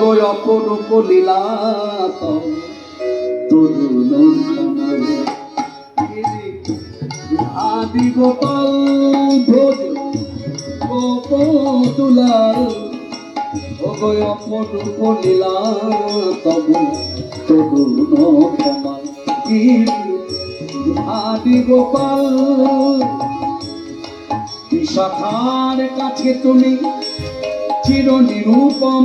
অগয় অপরূপ লীলা তরুণ আদি গোপাল ভোজ গোপতুলাল অগয় অপরূপ লীলা তব তরুণ কমাল আদি গোপাল বিশাখার কাছে তুমি চির নিরূপম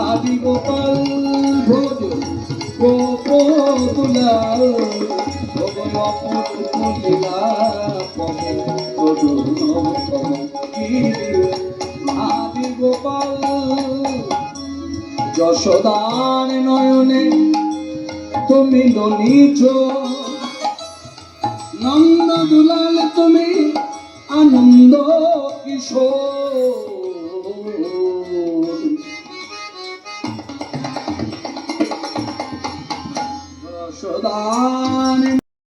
আদি গোপাল ভোজ গোপুলা অপরূপ লীলা আদি গোপাল যশোদান নয়নে তুমি দনিছ নন্দ দুলাল তুমি আনন্দ কিশোর। সদানি